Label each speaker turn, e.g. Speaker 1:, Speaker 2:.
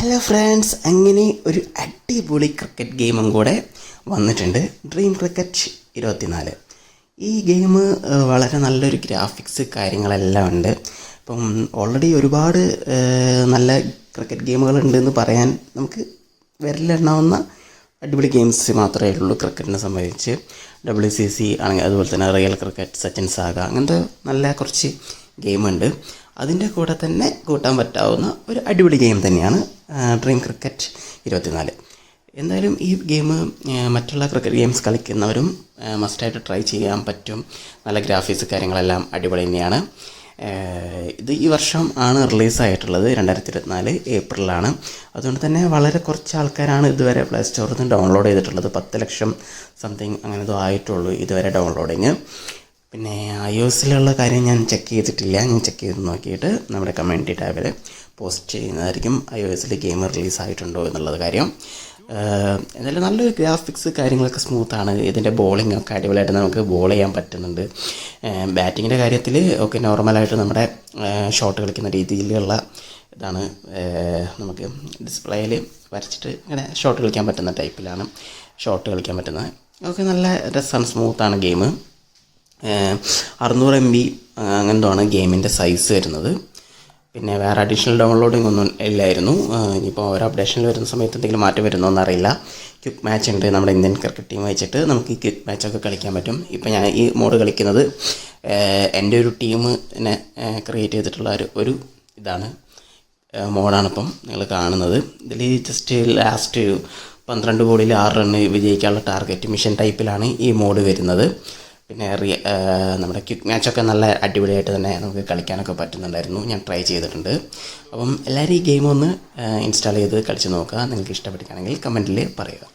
Speaker 1: Hello friends അങ്ങനെ ഒരു അടിപൊളി ക്രിക്കറ്റ് ഗെയിമും കൂടെ വന്നിട്ടുണ്ട്. ഡ്രീം ക്രിക്കറ്റ് ഇരുപത്തിനാല്. ഈ ഗെയിം വളരെ നല്ലൊരു ഗ്രാഫിക്സ് കാര്യങ്ങളെല്ലാം ഉണ്ട്. ഇപ്പം ഓൾറെഡി ഒരുപാട് നല്ല ക്രിക്കറ്റ് ഗെയിമുകൾ ഗെയിമുകളുണ്ടെന്ന് പറയാൻ നമുക്ക് വിരലെണ്ണാവുന്ന അടിപൊളി ഗെയിംസ് മാത്രമേ ഉള്ളൂ ക്രിക്കറ്റിനെ സംബന്ധിച്ച്. ഡബ്ല്യു സി സി ആണെങ്കിൽ അതുപോലെ തന്നെ റിയൽ ക്രിക്കറ്റ് സച്ചിൻ സാഗ അങ്ങനത്തെ നല്ല കുറച്ച് ഗെയിമുണ്ട് അതിന്റെ കൂടെ തന്നെ കൂട്ടാൻ പറ്റാവുന്ന ഒരു അടിപൊളി ഗെയിം തന്നെയാണ് ഡ്രീം ക്രിക്കറ്റ് ഇരുപത്തിനാല്. എന്തായാലും ഈ ഗെയിം മറ്റുള്ള ക്രിക്കറ്റ് ഗെയിംസ് കളിക്കുന്നവരും മസ്റ്റായിട്ട് ട്രൈ ചെയ്യാൻ പറ്റും. നല്ല ഗ്രാഫിക്സ് കാര്യങ്ങളെല്ലാം അടിപൊളി തന്നെയാണ്. ഇത് ഈ വർഷം ആണ് റിലീസായിട്ടുള്ളത്. രണ്ടായിരത്തി ഇരുപത്തിനാല് ഏപ്രിലാണ്. അതുകൊണ്ട് തന്നെ വളരെ കുറച്ച് ആൾക്കാരാണ് ഇതുവരെ പ്ലേ സ്റ്റോറിൽ നിന്ന് ഡൗൺലോഡ് ചെയ്തിട്ടുള്ളത്. പത്ത് ലക്ഷം സംതിങ് അങ്ങനെ എന്തോ ആയിട്ടുള്ളൂ ഇതുവരെ ഡൗൺലോഡിങ് പിന്നെ ഐ ഒ എസിലുള്ള കാര്യം ഞാൻ ചെക്ക് ചെയ്തിട്ടില്ല. ഞാൻ ചെക്ക് ചെയ്ത് നോക്കിയിട്ട് നമ്മുടെ കമ്മ്യൂണിറ്റി ടാബിൽ പോസ്റ്റ് ചെയ്യുന്നതായിരിക്കും ഐ ഒ എസിൽ ഗെയിം റിലീസ് ആയിട്ടുണ്ടോ എന്നുള്ളത് കാര്യം. എന്നാലും നല്ലൊരു ഗ്രാഫിക്സ് കാര്യങ്ങളൊക്കെ സ്മൂത്താണ് ഇതിന്റെ ബോളിംഗ് ഒക്കെ അടിപൊളിയായിട്ട് നമുക്ക് ബോൾ ചെയ്യാൻ പറ്റുന്നുണ്ട്. ബാറ്റിങ്ങിന്റെ കാര്യത്തിൽ ഒക്കെ നോർമലായിട്ട് നമ്മുടെ ഷോട്ട് കളിക്കുന്ന രീതിയിലുള്ള ഇതാണ് നമുക്ക് ഡിസ്പ്ലേയിൽ വരച്ചിട്ട് ഇങ്ങനെ ഷോട്ട് കളിക്കാൻ പറ്റുന്ന ടൈപ്പിലാണ് ഷോട്ട് കളിക്കാൻ പറ്റുന്നത്. ഒക്കെ നല്ല രസമാണ് സ്മൂത്താണ് ഗെയിം അറുന്നൂറ് എം ബി അങ്ങനത്താണ് ഗെയിമിന്റെ സൈസ് വരുന്നത്. പിന്നെ വേറെ അഡീഷണൽ ഡൗൺലോഡിംഗ് ഒന്നും ഇല്ലായിരുന്നു. ഇനിയിപ്പോൾ ഓരോ അപ്ഡേഷനിൽ വരുന്ന സമയത്ത് എന്തെങ്കിലും മാറ്റം വരുന്നോ എന്നറിയില്ല. ക്വിക്ക് മാച്ച് ഉണ്ട് നമ്മുടെ ഇന്ത്യൻ ക്രിക്കറ്റ് ടീം വെച്ചിട്ട്. നമുക്ക് ഈ ക്വിക്ക് മാച്ചൊക്കെ കളിക്കാൻ പറ്റും. ഇപ്പോൾ ഞാൻ ഈ മോഡ് കളിക്കുന്നത് എന്റെ ഒരു ടീമിനെ ക്രിയേറ്റ് ചെയ്തിട്ടുള്ള ഒരു ഒരു ഇതാണ്. മോഡാണ് ഇപ്പം നിങ്ങൾ കാണുന്നത്. ഇതിൽ ജസ്റ്റ് ലാസ്റ്റ് പന്ത്രണ്ട് ബോളിൽ ആറ് റണ്ണ് വിജയിക്കാനുള്ള ടാർഗറ്റ് മിഷൻ ടൈപ്പിലാണ് ഈ മോഡ് വരുന്നത്. പിന്നെ റിയ നമ്മുടെ ക്വിക്ക് മാച്ചൊക്കെ നല്ല അടിപൊളിയായിട്ട് തന്നെ നമുക്ക് കളിക്കാനൊക്കെ പറ്റുന്നുണ്ടായിരുന്നു. ഞാൻ ട്രൈ ചെയ്തിട്ടുണ്ട്. അപ്പം എല്ലാവരും ഈ ഗെയിം ഒന്ന് ഇൻസ്റ്റാൾ ചെയ്ത് കളിച്ച് നോക്കുക. നിങ്ങൾക്ക് ഇഷ്ടപ്പെട്ടിട്ടാണെങ്കിൽ കമന്റിൽ പറയുക.